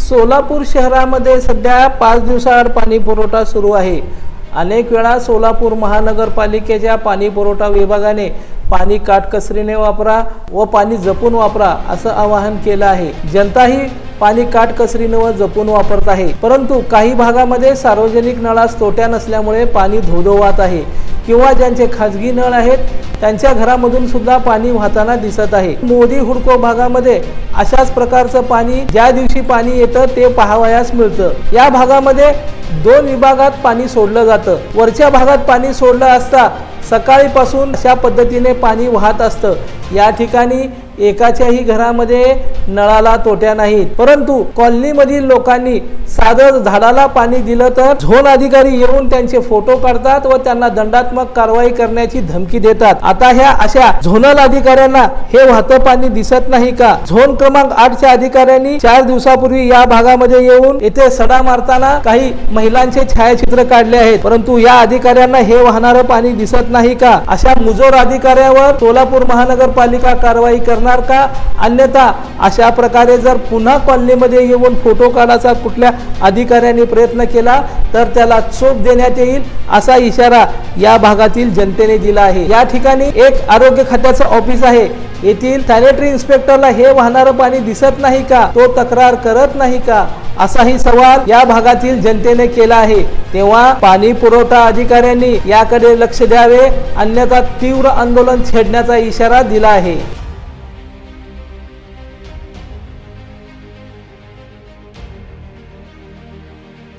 सोलापूर शहरामध्ये सध्या पाच दिवसाआड पाणी पुरवठा सुरू आहे. अनेक वेळा सोलापूर महानगरपालिकेच्या पाणी पुरवठा विभागाने पाणी काटकसरीने वापरा व पाणी जपून वापरा असं आवाहन केलं आहे. जनताही पाणी काटकसरीने व जपून वापरत आहे. परंतु काही भागामध्ये सार्वजनिक नळास तोट्या नसल्यामुळे पाणी धोधोवात आहे. किंवा ज्यांचे खाजगी नळ आहेत त्यांच्या घरामधून सुद्धा पाणी वाहताना दिसत आहे. मोदी हुडको भागामध्ये अशाच प्रकारचं पाणी ज्या दिवशी पाणी येतं ते पाहावयास मिळतं. या भागामध्ये दोन विभागात पाणी सोडलं जातं. वरच्या भागात पाणी सोडलं असता सकाळीपासून अशा पद्धतीने पाणी वाहत असतं. या ठिकाणी एकाच्याही घरामध्ये नळाला तोट्या नाहीत. परंतु कॉलनीमधील लोकांनी साधं झाडाला पाणी दिलं तर झोन अधिकारी येऊन त्यांचे फोटो काढतात व त्यांना दंडात्मक कारवाई करण्याची धमकी देतात. आता ह्या अशा झोनल अधिकाऱ्यांना हे वाहतं पाणी दिसत नाही का? झोन क्रमांक आठच्या अधिकाऱ्यांनी चार दिवसापूर्वी या भागामध्ये येऊन येथे सडा मारताना काही महिलांचे छायाचित्र काढले आहेत. परंतु या अधिकाऱ्यांना हे वाहणारं पाणी दिसत नाही का? अशा मुजोर अधिकाऱ्यावर सोलापूर महानगरपालिका कारवाई करणार का? अन्यथा अशा प्रकारे जर पुन्हा कॉलनीमध्ये येऊन फोटो काढायचा कुठल्या अधिकाऱ्यांनी प्रयत्न केला तर त्याला चोप देण्यात येईल असा इशारा या भागातील जनतेने दिला आहे. या ठिकाणी एक आरोग्य खात्याचं ऑफिस आहे. येथील सॅनिटरी इन्स्पेक्टरला हे वाहणारं पाणी दिसत नाही का? तो तक्रार करत नाही का? असाही सवाल या भागातील जनतेने केला आहे. तेव्हा पाणी पुरवठा अधिकाऱ्यांनी याकडे लक्ष द्यावे अन्यथा तीव्र आंदोलन छेडण्याचा इशारा दिला आहे.